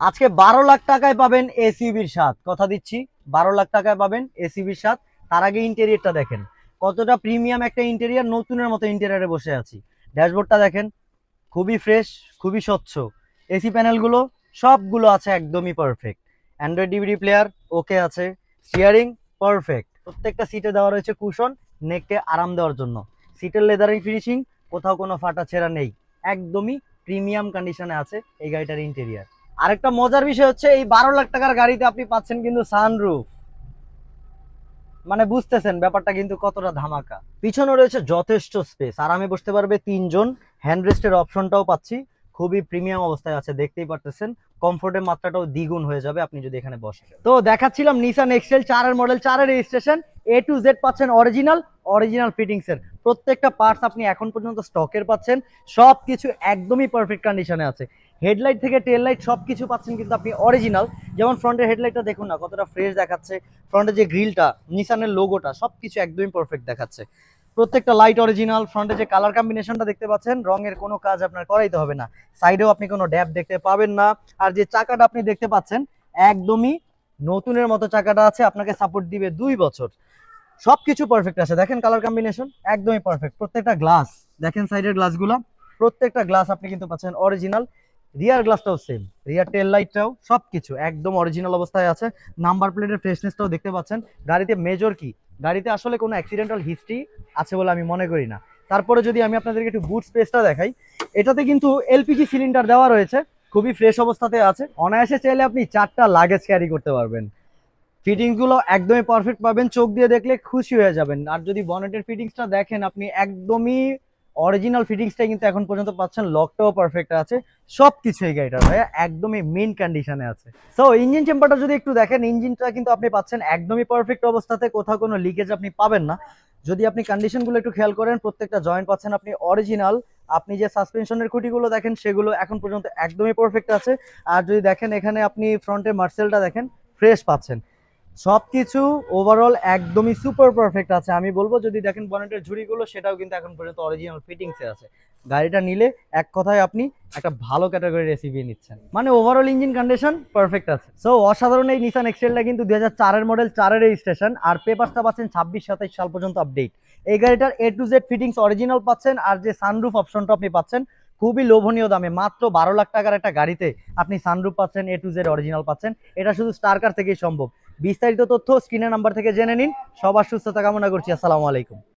আজকে বারো লাখ টাকায় পাবেন এসইউবির স্বাদ। কথা দিচ্ছি, বারো লাখ টাকায় পাবেন এসইউবির স্বাদ। তার আগে ইন্টেরিয়রটা দেখেন। কতটা প্রিমিয়াম একটা ইন্টেরিয়ার নতুনের মতো ইন্টেরিয়ারে বসে আছি। ড্যাশবোর্ডটা দেখেন, খুবই ফ্রেশ খুবই স্বচ্ছ। এসি প্যানেলগুলো সবগুলো আছে একদমই perfect android DVD player okay আছে। স্টিয়ারিং পারফেক্ট প্রত্যেকটা সিটে দেওয়া রয়েছে কুশন নেককে আরাম দেওয়ার জন্য। সিটের লেদারিং ফিনিশিং কোথাও কোনো ফাটা ছেঁড়া নেই। একদমই প্রিমিয়াম কন্ডিশনে আছে এই গাড়িটার ইন্টেরিয়ার আরেকটা মজার বিষয় হচ্ছে এই বারো লাখ টাকার গাড়িতে আপনি পাচ্ছেন কিন্তু সানরুফ মানে বুঝতেছেন ব্যাপারটা কিন্তু কতটা ধামাকা। পিছনে রয়েছে যথেষ্ট স্পেস আরামে বসতে পারবে তিনজন। হ্যান্ডরেস্টের অপশনটাও পাচ্ছি। খুবই প্রিমিয়াম অবস্থায় আছে, দেখতেই পারতেছেন। কমফোর্টের মাত্রাটাও দ্বিগুণ হয়ে যাবে আপনি যদি এখানে বসেন। তো দেখাচ্ছিলাম নিসান এক্সেল চারের মডেল চারের রেজিস্ট্রেশন এ টু জেড পাচ্ছেন অরিজিনাল অরিজিনাল ফিটিংসের প্রত্যেকটা পার্টস আপনি এখন পর্যন্ত স্টকের পাচ্ছেন। সব কিছু একদমই পারফেক্ট কন্ডিশনে আছে। হেডলাইট থেকে টেল লাইট সব কিছু পাচ্ছেন কিন্তু আপনি অরিজিনাল যেমন ফ্রন্টের হেডলাইটটা দেখুন না, কতটা ফ্রেশ দেখাচ্ছে। ফ্রন্টে যে গ্রিলটা নিসানের লোগোটা সব কিছু একদমই পারফেক্ট দেখাচ্ছে। প্রত্যেকটা লাইট অরিজিনাল ফ্রন্টে যে কালার কম্বিনেশনটা দেখতে পাচ্ছেন, রঙের কোনো কাজ আপনার করাইতে হবে না। সাইডেও আপনি কোনো ড্যাপ দেখতে পাবেন না। আর যে চাকাটা আপনি দেখতে পাচ্ছেন, একদমই নতুনের মতো চাকাটা আছে, আপনাকে সাপোর্ট দিবে দুই বছর। সব কিছু পারফেক্ট আছে। দেখেন কালার কম্বিনেশন একদমই পারফেক্ট প্রত্যেকটা গ্লাস দেখেন সাইডের গ্লাসগুলো প্রত্যেকটা গ্লাস আপনি কিন্তু পাচ্ছেন অরিজিনাল রিয়ার গ্লাসটাও সেম রিয়ার টেল লাইটটাও সব কিছু একদম অরিজিনাল অবস্থায় আছে। নাম্বার প্লেটের ফ্রেশনেসটাও দেখতে পাচ্ছেন। গাড়িতে মেজর কি? গাড়িতে আসলে কোনো অ্যাক্সিডেন্টাল হিস্ট্রি আছে বলে আমি মনে করি না। তারপরে যদি আমি আপনাদেরকে একটু বুট স্পেসটা দেখাই, এটাতে কিন্তু এলপিজি সিলিন্ডার দেওয়া রয়েছে। খুবই ফ্রেশ অবস্থাতে আছে। অনায়াসে চাইলে আপনি চারটা লাগেজ ক্যারি করতে পারবেন। ফিটিংসগুলো একদমই পারফেক্ট পাবেন। চোখ দিয়ে দেখলে খুশি হয়ে যাবেন। আর যদি বনেটের ফিটিংসটা দেখেন, আপনি একদমই অরিজিনাল ফিটিংসটাই কিন্তু এখন পর্যন্ত পাচ্ছেন লকটাও পারফেক্ট আছে। সব কিছু এই গাড়িটার ভাইয়া, একদমই মেন কন্ডিশনে আছে। সো ইঞ্জিন চেম্বারটা যদি একটু দেখেন ইঞ্জিনটা কিন্তু আপনি পাচ্ছেন একদমই পারফেক্ট অবস্থাতে, কোথাও কোনো লিকেজ আপনি পাবেন না। যদি আপনি কন্ডিশনগুলো একটু খেয়াল করেন, প্রত্যেকটা জয়েন্ট পাচ্ছেন আপনি অরিজিনাল আপনি যে সাসপেনশনের খুঁটিগুলো দেখেন, সেগুলো এখন পর্যন্ত একদমই পারফেক্ট আছে। আর যদি দেখেন, এখানে আপনি ফ্রন্টের মার্সেলটা দেখেন ফ্রেশ পাচ্ছেন। সব কিছু ওভারঅল একদমই সুপার পারফেক্ট আছে। আমি বলব, যদি দেখেন বনেটের ঝুড়িগুলো, সেটাও কিন্তু এখন পর্যন্ত অরিজিনাল ফিটিংসে আছে। গাড়িটা নিলে এক কথায় আপনি একটা ভালো ক্যাটাগরির এসিভি নিচ্ছেন। মানে ওভারঅল ইঞ্জিন কন্ডিশন পারফেক্ট আছে। সো অসাধারণ এই নিসান এক্সেলটা কিন্তু দুই হাজার মডেল চারের রেজিস্ট্রেশন আর পেপারসটা পাচ্ছেন ছাব্বিশ, সাতাইশ সাল পর্যন্ত আপডেট এই গাড়িটার A to Z fittings original পাচ্ছেন, আর যে সানরুফ অপশনটা আপনি পাচ্ছেন খুবই লোভনীয় দামে, মাত্র বারো লাখ টাকার একটা গাড়িতে আপনি সানরুপ পাচ্ছেন এ টু জেড অরিজিনাল পাচ্ছেন। এটা শুধু স্টারকার থেকেই সম্ভব। বিস্তারিত তথ্য স্ক্রিনের নাম্বার থেকে জেনে নিন। সবার সুস্থতা কামনা করছি। আসসালামু আলাইকুম।